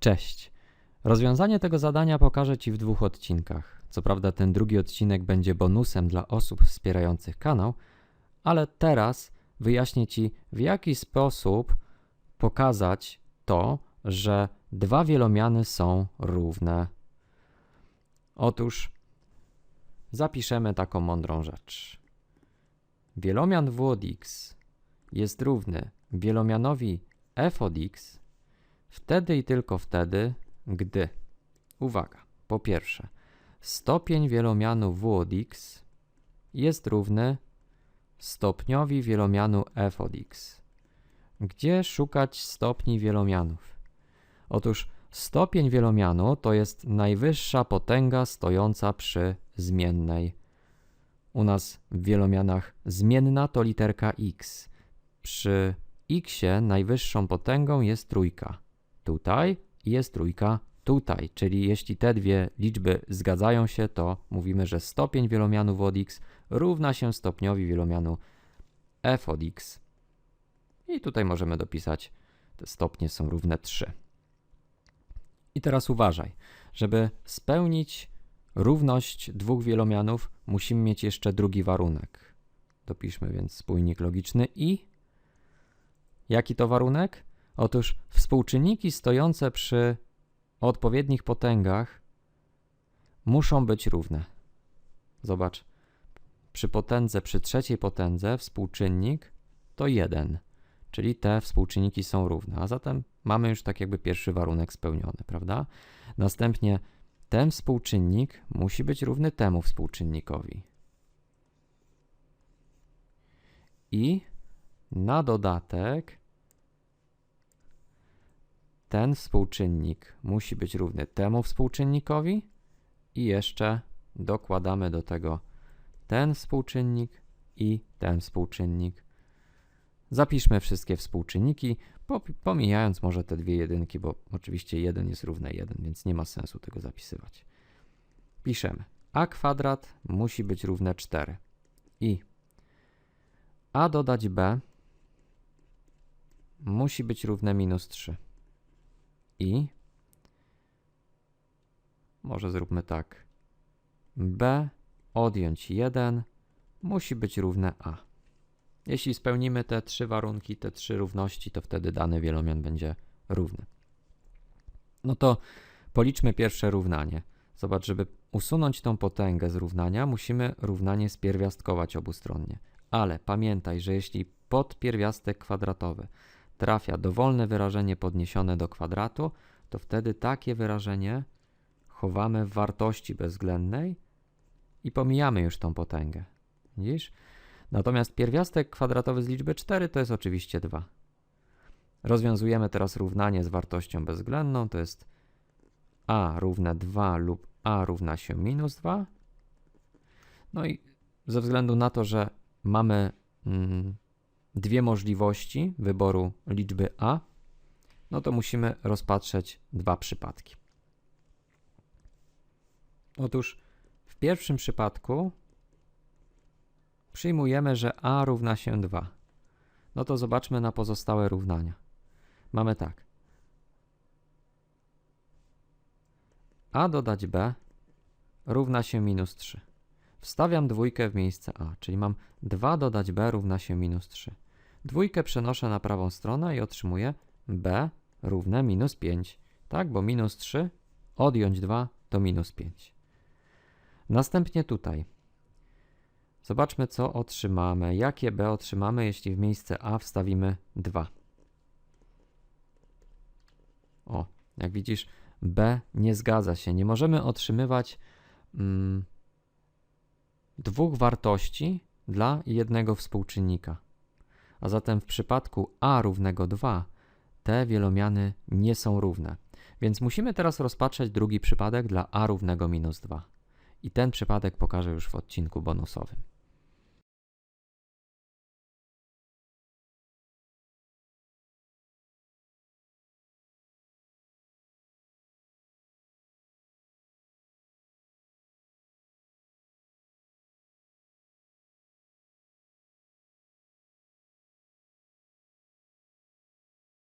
Cześć. Rozwiązanie tego zadania pokażę Ci w dwóch odcinkach. Co prawda, ten drugi odcinek będzie bonusem dla osób wspierających kanał, ale teraz wyjaśnię Ci, w jaki sposób pokazać to, że dwa wielomiany są równe. Otóż zapiszemy taką mądrą rzecz. Wielomian w od x jest równy wielomianowi f od x wtedy i tylko wtedy, gdy, uwaga, po pierwsze, stopień wielomianu w od x jest równy stopniowi wielomianu f od x. Gdzie szukać stopni wielomianów? Otóż stopień wielomianu to jest najwyższa potęga stojąca przy zmiennej. U nas w wielomianach zmienna to literka x. Przy x najwyższą potęgą jest trójka. Tutaj jest trójka tutaj, czyli jeśli te dwie liczby zgadzają się, to mówimy, że stopień wielomianu w od x równa się stopniowi wielomianu f od x. I tutaj możemy dopisać, te stopnie są równe 3. I teraz uważaj, żeby spełnić równość dwóch wielomianów, musimy mieć jeszcze drugi warunek. Dopiszmy więc spójnik logiczny i jaki to warunek? Otóż współczynniki stojące przy odpowiednich potęgach muszą być równe. Zobacz, przy potędze, przy trzeciej potędze współczynnik to 1, czyli te współczynniki są równe, a zatem mamy już tak jakby pierwszy warunek spełniony, prawda? Następnie ten współczynnik musi być równy temu współczynnikowi. I na dodatek ten współczynnik musi być równy temu współczynnikowi i jeszcze dokładamy do tego ten współczynnik i ten współczynnik. Zapiszmy wszystkie współczynniki, pomijając może te dwie jedynki, bo oczywiście 1 jest równe 1, więc nie ma sensu tego zapisywać. Piszemy a kwadrat musi być równe 4 i a dodać b musi być równe minus 3 i może zróbmy tak b odjąć 1 musi być równe a. Jeśli spełnimy te trzy warunki, te trzy równości, to wtedy dany wielomian będzie równy. No to policzmy pierwsze równanie. Zobacz, żeby usunąć tą potęgę z równania, musimy równanie spierwiastkować obustronnie. Ale pamiętaj, że jeśli podpierwiastek kwadratowy trafia dowolne wyrażenie podniesione do kwadratu, to wtedy takie wyrażenie chowamy w wartości bezwzględnej i pomijamy już tą potęgę. Widzisz? Natomiast pierwiastek kwadratowy z liczby 4 to jest oczywiście 2. Rozwiązujemy teraz równanie z wartością bezwzględną, to jest a równe 2 lub a równa się minus 2. No i ze względu na to, że mamy mm, dwie możliwości wyboru liczby a, no to musimy rozpatrzeć dwa przypadki. Otóż w pierwszym przypadku przyjmujemy, że a równa się 2. No to zobaczmy na pozostałe równania. Mamy tak. a dodać b równa się minus 3. Wstawiam dwójkę w miejsce a, czyli mam 2 dodać b równa się minus 3. Dwójkę przenoszę na prawą stronę i otrzymuję b równe minus 5. Tak, bo minus 3 odjąć 2 to minus 5. Następnie tutaj. Zobaczmy, co otrzymamy. Jakie b otrzymamy, jeśli w miejsce a wstawimy 2. O, jak widzisz, b nie zgadza się. Nie możemy otrzymywać mm, dwóch wartości dla jednego współczynnika. A zatem w przypadku a równego 2 te wielomiany nie są równe. Więc musimy teraz rozpatrzeć drugi przypadek dla a równego minus 2. I ten przypadek pokażę już w odcinku bonusowym.